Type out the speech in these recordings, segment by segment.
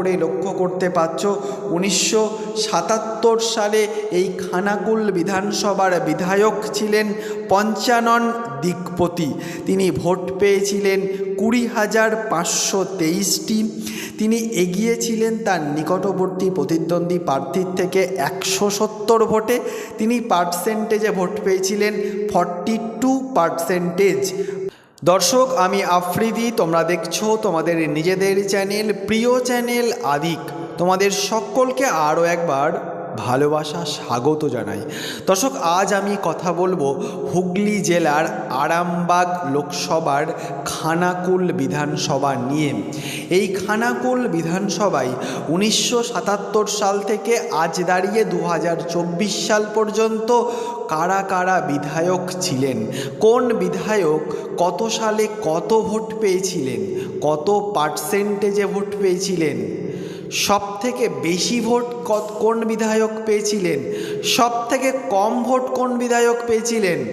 করে লক্ষ্য করতে পারছ, উনিশশো সাতাত্তর সালে এই খানাকুল বিধানসভার বিধায়ক ছিলেন পঞ্চানন দিকপতি তিনি ভোট পেয়েছিলেন কুড়ি হাজার পাঁচশো তেইশটি। তিনি এগিয়েছিলেন তার নিকটবর্তী প্রতিদ্বন্দ্বী প্রার্থীর থেকে একশো সত্তর ভোটে। তিনি পার্সেন্টেজে ভোট পেয়েছিলেন ফর্টি টু পার্সেন্টেজ। দর্শক, আমি আফ্রিদি, তোমরা দেখছ তোমাদের নিজেদের চ্যানেল, প্রিয় চ্যানেল আদিক। তোমাদের সকলকে আরও একবার ভালোবাসা স্বাগত জানাই। দর্শক, আজ আমি কথা বলব হুগলি জেলার আরামবাগ লোকসভার খানাকুল বিধানসভা নিয়ে। এই খানাকুল বিধানসভায় উনিশশো সাতাত্তর সাল থেকে আজ দাঁড়িয়ে দু হাজার চব্বিশ সাল পর্যন্ত কারা কারা বিধায়ক ছিলেন? কোন বিধায়ক কত সালে কত ভোট পেয়েছিলেন? কত পার্সেন্টেজে ভোট পেয়েছিলেন? সব থেকে বেশি ভোট কোন বিধায়ক পেয়েছিলেন? সব থেকে কম ভোট কোন বিধায়ক পেয়েছিলেন?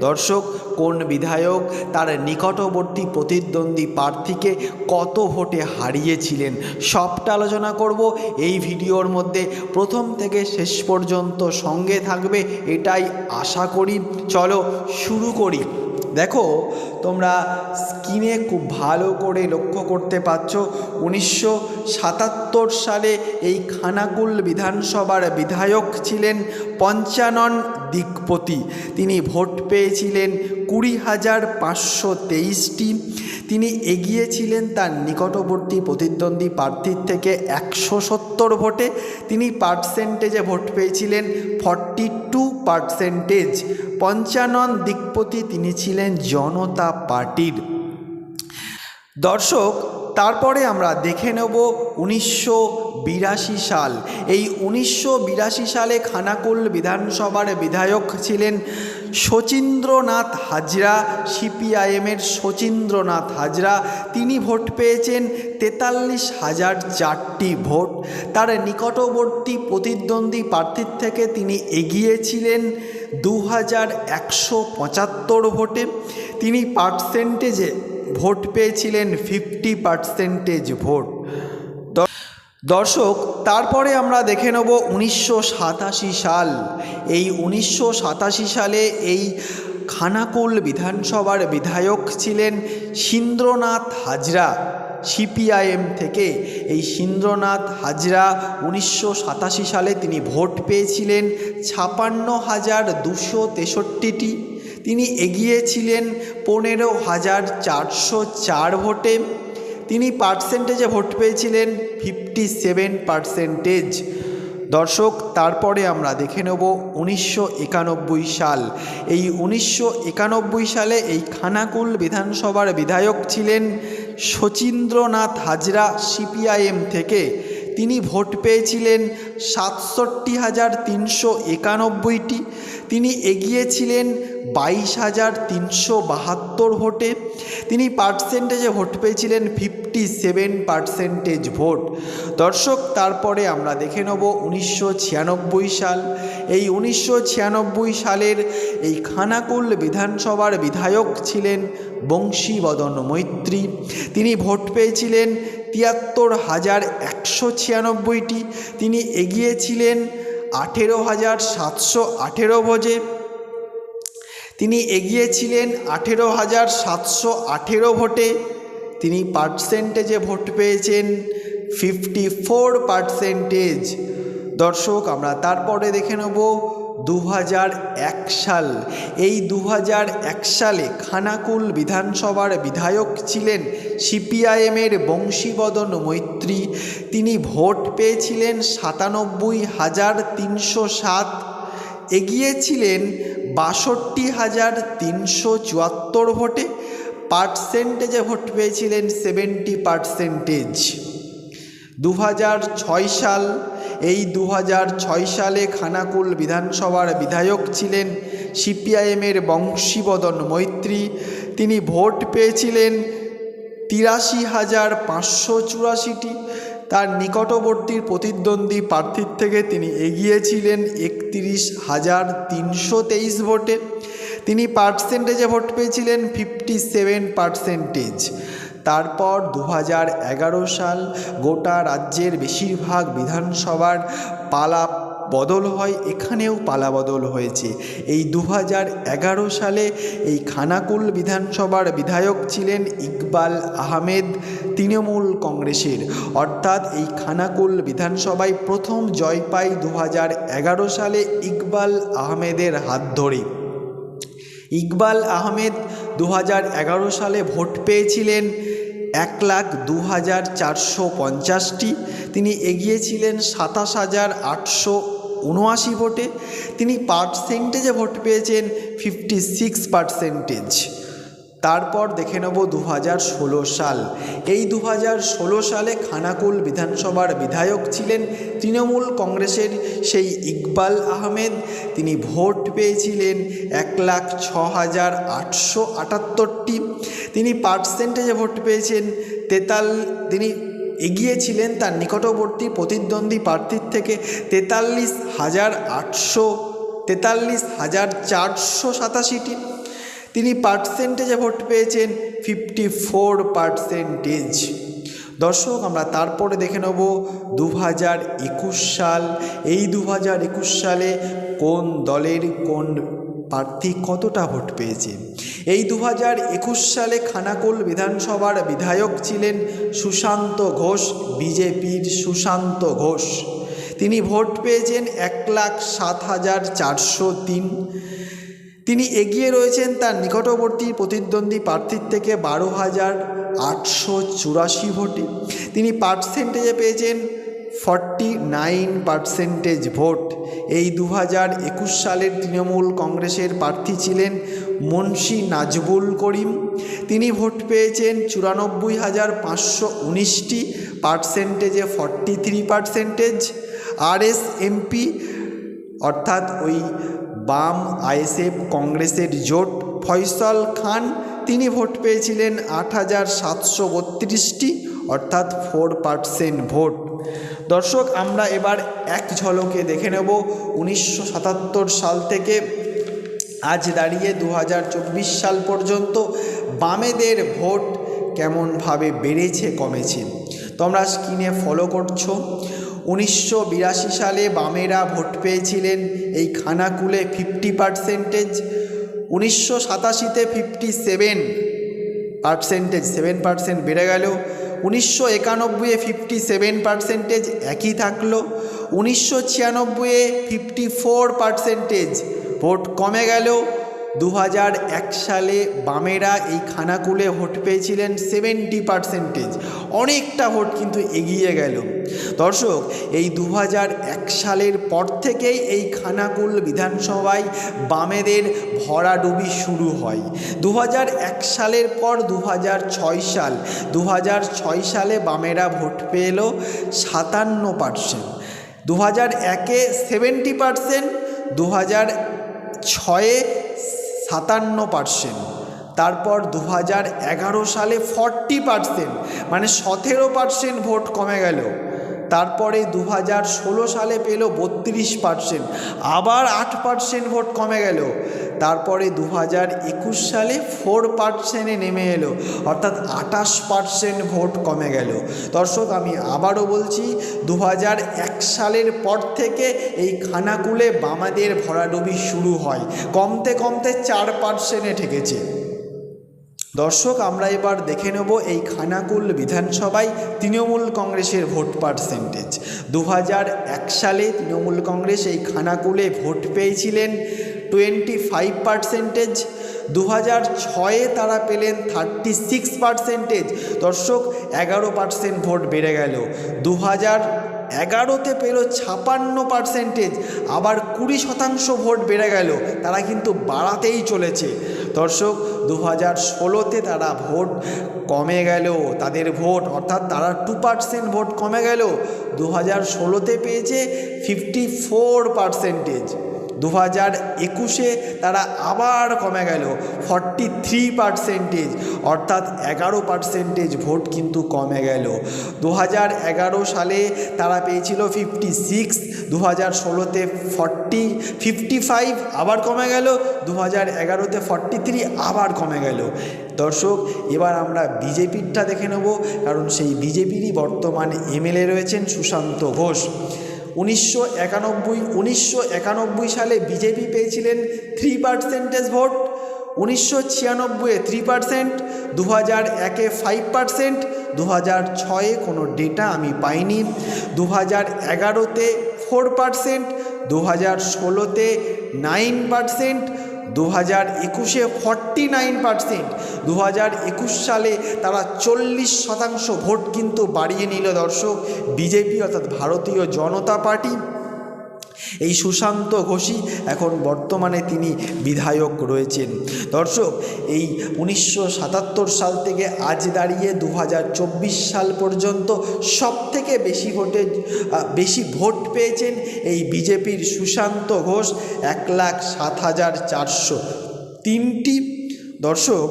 দর্শক, কোন বিধায়ক তার নিকটবর্তী প্রতিদ্বন্দ্বী প্রার্থীকে কত ভোটে হারিয়েছিলেন? সবটা আলোচনা করব এই ভিডিওর মধ্যে। প্রথম থেকে শেষ পর্যন্ত সঙ্গে থাকবে, এটাই আশা করি। চলো শুরু করি। দেখো, তোমরা স্কিনে খুব ভালো করে লক্ষ্য করতে পারছ, উনিশশো সাতাত্তর সালে এই খানাকুল বিধানসভার বিধায়ক ছিলেন পঞ্চানন দিকপতি তিনি ভোট পেয়েছিলেন কুড়ি হাজার পাঁচশো তেইশটি। তিনি এগিয়েছিলেন তার নিকটবর্তী প্রতিদ্বন্দ্বী প্রার্থীর থেকে একশো সত্তর ভোটে। তিনি পার্সেন্টেজে ভোট পেয়েছিলেন forty two percentage. Panchanan Dikpati তিনি ছিলেন জনতা পার্টির। দর্শক, তারপরে আমরা দেখে নেব উনিশশো বিরাশি সাল। এই উনিশশো বিরাশি সালে খানাকুল বিধানসভার বিধায়ক ছিলেন শচীন্দ্রনাথ হাজরা, সিপিআইএমের শচীন্দ্রনাথ হাজরা, তিনি ভোট পেয়েছেন তেতাল্লিশ হাজার চারটি ভোট। তার নিকটবর্তী প্রতিদ্বন্দ্বী প্রার্থীর থেকে তিনি এগিয়েছিলেন দু হাজার একশো পঁচাত্তর ভোটে। তিনি পার্সেন্টেজে ভোট পেয়েছিলেন ফিফটি পার্সেন্টেজ ভোট। দর্শক, তারপরে আমরা দেখে নেব উনিশশো সাতাশি সাল। এই উনিশশো সাতাশি সালে এই খানাকুল বিধানসভার বিধায়ক ছিলেন সিন্দ্রনাথ হাজরা, সিপিআইএম থেকে। এই সিন্দ্রনাথ হাজরা উনিশশো সাতাশি সালে তিনি ভোট পেয়েছিলেন ছাপান্ন হাজার দুশো তেষট্টিটি। তিনি এগিয়েছিলেন পনেরো হাজার চারশো চার ভোটে। তিনি পার্সেন্টেজে ভোট পেয়েছিলেন ফিফটি সেভেন পার্সেন্টেজ দর্শক, তারপরে আমরা দেখে নেব উনিশশো একানব্বই সাল। এই উনিশশো একানব্বই সালে এই খানাকুল বিধানসভার বিধায়ক ছিলেন শচীন্দ্রনাথ হাজরা সিপিআইএম থেকে। তিনি ভোট পেয়েছিলেন সাতষট্টি হাজার তিনশো একানব্বইটি। তিনি এগিয়েছিলেন বাইশ হাজার তিনশো বাহাত্তর ভোটে। তিনি পার্সেন্টেজে ভোট পেয়েছিলেন ফিফটি সেভেন পার্সেন্টেজ ভোট। দর্শক, তারপরে আমরা দেখে নেব উনিশশো ছিয়ানব্বই সাল। এই উনিশশো ছিয়ানব্বই সালের এই খানাকুল বিধানসভার বিধায়ক ছিলেন বংশীবদন মৈত্রী। তিনি ভোট পেয়েছিলেন তিয়াত্তর হাজার একশো ছিয়ানব্বইটি। তিনি এগিয়েছিলেন আঠেরো হাজার সাতশো আঠেরো ভোজে। তিনি এগিয়েছিলেন আঠেরো হাজার সাতশো আঠেরো ভোটে। তিনি পার্সেন্টেজে ভোট পেয়েছেন ফিফটি ফোর পার্সেন্টেজ। দর্শক, আমরা তারপরে দেখে নেব দু সাল। এই দু সালে খানাকুল বিধানসভার বিধায়ক ছিলেন সিপিআইএমের বংশীবদন মৈত্রী। তিনি ভোট পেয়েছিলেন সাতানব্বই হাজার তিনশো সাত। এগিয়েছিলেন বাষট্টি হাজার তিনশো চুয়াত্তর ভোটে। পার্সেন্টেজে ভোট পেয়েছিলেন সেভেন্টি পার্সেন্টেজ। দু সাল এই দু সালে খানাকুল বিধানসভার বিধায়ক ছিলেন সিপিআইএমের বংশীবদন মৈত্রী। তিনি ভোট পেয়েছিলেন তিরাশি হাজার পাঁচশো চুরাশিটি। তার নিকটবর্তী প্রতিদ্বন্দ্বী প্রার্থীর থেকে তিনি এগিয়েছিলেন একত্রিশ হাজার তিনশো তেইশ ভোটে। তিনি পার্সেন্টেজে ভোট পেয়েছিলেন ফিফটি সেভেন পার্সেন্টেজ। তারপর দু হাজার এগারো সাল গোটা রাজ্যের বেশিরভাগ বিধানসভার পালা বদল হয়, এখানেও পালা বদল হয়েছে। এই দু হাজার এগারো সালে এই খানাকুল বিধানসভার বিধায়ক ছিলেন ইকবাল আহমেদ তৃণমূল কংগ্রেসের। অর্থাৎ এই খানাকুল বিধানসভায় প্রথম জয় পায় দু হাজার এগারো সালে ইকবাল আহমেদের হাত ধরে। ইকবাল আহমেদ দু হাজার এগারো সালে ভোট পেয়েছিলেন এক লাখ দু হাজার চারশো পঞ্চাশটি। তিনি এগিয়েছিলেন সাতাশ হাজার আটশো উনআশি ভোটে। তিনি পার্সেন্টেজে ভোট পেয়েছেন ফিফটি সিক্স পার্সেন্টেজ। তারপর দেখে নেব দু হাজার ষোলো সাল। এই দু হাজার ষোলো সালে খানাকুল বিধানসভার বিধায়ক ছিলেন তৃণমূল কংগ্রেসের সেই ইকবাল আহমেদ। তিনি ভোট পেয়েছিলেন এক লাখ ছ হাজার আটশো আটাত্তরটি। তিনি পার্সেন্টেজে ভোট পেয়েছেন তেতাল, তিনি এগিয়েছিলেন তার নিকটবর্তী প্রতিদ্বন্দ্বী প্রার্থীর থেকে তেতাল্লিশ হাজার আটশো তেতাল্লিশ হাজার চারশো সাতাশিটি। তিনি পার্সেন্টেজে ভোট পেয়েছেন ফিফটি ফোর পার্সেন্টেজ দর্শক, আমরা তারপরে দেখে নেব দু হাজার একুশ সাল। এই দু হাজার একুশ সালে কোন দলের কোন প্রার্থী কতটা ভোট পেয়েছে? এই দু হাজার একুশ সালে খানাকুল বিধানসভার বিধায়ক ছিলেন সুশান্ত ঘোষ, বিজেপির সুশান্ত ঘোষ। তিনি ভোট পেয়েছেন এক লাখ সাত হাজার চারশো তিন। তিনি এগিয়ে রয়েছেন তার নিকটবর্তী প্রতিদ্বন্দ্বী প্রার্থীর থেকে বারো হাজার আটশো চুরাশি ভোটে। তিনি পার্সেন্টেজে পেয়েছেন ফর্টি নাইন পার্সেন্টেজ ভোট। এই দু হাজার একুশ সালের তৃণমূল কংগ্রেসের প্রার্থী ছিলেন মুন্সি নাজবুল করিম। তিনি ভোট পেয়েছেন চুরানব্বই হাজার পাঁচশো উনিশটি পার্সেন্টেজে ফর্টি থ্রি পার্সেন্টেজ আর এস এমপি অর্থাৎ ওই বাম আইএসএফ কংগ্রেসের জোট ফয়সল খান, তিনি ভোট পেয়েছিলেন আট হাজার সাতশো বত্রিশটি, অর্থাৎ ফোর পার্সেন্ট ভোট। দর্শক, আমরা এবার এক ঝলকে দেখে নেব উনিশশো সাতাত্তর সাল থেকে। আজ দাঁড়িয়ে দু হাজার চব্বিশ সাল পর্যন্ত বামেদের ভোট কেমনভাবে বেড়েছে, কমেছে? তোমরা স্ক্রিনে ফলো করছ। উনিশশো বিরাশি সালে বামেরা ভোট পেয়েছিলেন। এই খানাকুলে ফিফটি পার্সেন্টেজ, উনিশশো সাতাশিতে fifty seven percentage, seven percent বেড়ে গেল। উনিশশো একানব্বইয়ে ফিফটি সেভেন পার্সেন্টেজ একই থাকল। উনিশশো ছিয়ানব্বইয়ে ফিফটি ফোর পার্সেন্টেজ ভোট কমে গেল। দু এক সালে বামেরা এই খানাকুলে ভোট পেয়েছিলেন সেভেন্টি পার্সেন্টেজ অনেকটা ভোট কিন্তু এগিয়ে গেল। দর্শক, এই দু এক সালের পর থেকেই এই খানাকুল বিধানসভায় বামেদের ভরাডুবি শুরু হয়। দু এক সালের পর দু হাজার ছয় সাল দু হাজার ছয় সালে বামেরা ভোট পেল সাতান্ন পার্সেন্ট দু হাজার একে সেভেন্টি পার্সেন্ট দু হাজার ছয়ে সাতান্ন পার্সেন্ট তারপর দু হাজার এগারো সালে ফর্টি পার্সেন্ট মানে সতেরো পার্সেন্ট ভোট কমে গেল। তারপরে দু হাজার ষোলো সালে পেল বত্রিশ পার্সেন্ট আবার আট পার্সেন্ট ভোট কমে গেল। তারপরে দু হাজার একুশ সালে ফোর পার্সেন্টে নেমে এলো, অর্থাৎ আটাশ পার্সেন্ট ভোট কমে গেল। দর্শক, আমি আবারও বলছি দু হাজার এক সালের পর থেকে এই খানাকুলে বামাদের ভরাডুবি শুরু হয়। কমতে কমতে চার পার্সেন্টে ঠেকেছে। দর্শক, আমরা এবার দেখে নেব এই খানাকুল বিধানসভায় তৃণমূল কংগ্রেসের ভোট পার্সেন্টেজ। দু সালে তৃণমূল কংগ্রেস এই খানাকুলে ভোট পেয়েছিলেন টোয়েন্টি ফাইভ পার্সেন্টেজ দু হাজার ছয়ে তারা পেলেন থার্টি সিক্স পার্সেন্টেজ দর্শক, এগারো পার্সেন্ট ভোট বেড়ে গেল। দু হাজার এগারোতে পেল ছাপান্ন পার্সেন্টেজ আবার কুড়ি শতাংশ ভোট বেড়ে গেল। তারা কিন্তু বাড়াতেই চলেছে। দর্শক দু হাজার ষোলোতে তারা ভোট কমে গেল। তাদের ভোট, অর্থাৎ তারা টু পার্সেন্ট ভোট কমে গেল। দু হাজার ষোলোতে পেয়েছে ফিফটি ফোর পার্সেন্টেজ দু হাজার একুশে তারা আবার কমে গেল। ফর্টি থ্রি পার্সেন্টেজ অর্থাৎ এগারো পার্সেন্টেজ ভোট কিন্তু কমে গেল। দু হাজার এগারো সালে তারা পেয়েছিল ফিফটি সিক্স দু হাজার ষোলোতে ফর্টি ফিফটি ফাইভ আবার কমে গেল দু হাজার এগারোতে ফর্টি থ্রি আবার কমে গেল। দর্শক, এবার আমরা বিজেপিরটা দেখে নেব, কারণ সেই বিজেপিরই বর্তমান এমএলএ রয়েছেন সুশান্ত ঘোষ। উনিশশো একানব্বই উনিশশো একানব্বই সালে বিজেপি পেয়েছিলেন থ্রি পার্সেন্টেজ ভোট, উনিশশো ছিয়ানব্বইয়ে থ্রি পার্সেন্ট দু হাজার একে ফাইভ পার্সেন্ট দু হাজার ছয়ে কোনো ডেটা আমি পাইনি দু হাজার এগারোতে ফোর পার্সেন্ট দু হাজার ষোলোতে নাইন পার্সেন্ট দু হাজার একুশে ফর্টি নাইন পার্সেন্ট। দু হাজার একুশ সালে তারা চল্লিশ শতাংশ ভোট কিন্তু বাড়িয়ে নিল দর্শক। বিজেপি অর্থাৎ ভারতীয় জনতা পার্টি। এই সুশান্ত ঘোষই এখন বর্তমানে তিনি বিধায়ক রয়েছেন। দর্শক, এই উনিশশো সাতাত্তর সাল থেকে আজ দাঁড়িয়ে দু হাজার চব্বিশ সাল পর্যন্ত সব থেকে বেশি ভোটে বেশি ভোট পেয়েছেন এই বিজেপির সুশান্ত ঘোষ এক লাখ সাত হাজার চারশো তিনটি। দর্শক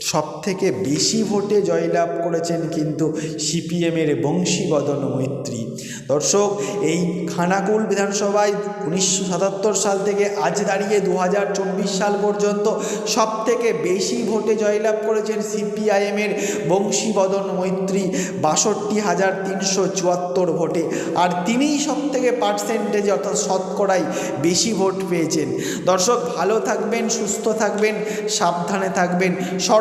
সব থেকে বেশি ভোটে জয়লাভ করেছেন কিন্তু সিপিএমের বংশীবদন মৈত্রী। দর্শক, এই খানাকুল বিধানসভায় উনিশশো সাতাত্তর সাল থেকে আজ দাঁড়িয়ে দু হাজার চব্বিশ সাল পর্যন্ত সব থেকে বেশি ভোটে জয়লাভ করেছেন সিপিআইএমের বংশীবদন মৈত্রী, বাষট্টি হাজার তিনশো চুয়াত্তর ভোটে। আর তিনিই সব থেকে পার্সেন্টেজে অর্থাৎ শতকরাই বেশি ভোট পেয়েছেন। দর্শক, ভালো থাকবেন, সুস্থ থাকবেন, সাবধানে থাকবেন।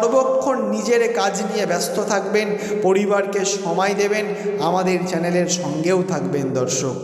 সর্বক্ষণ নিজের কাজ নিয়ে ব্যস্ত থাকবেন পরিবারকে সময় দেবেন আমাদের চ্যানেলের সঙ্গেও থাকবেন দর্শক।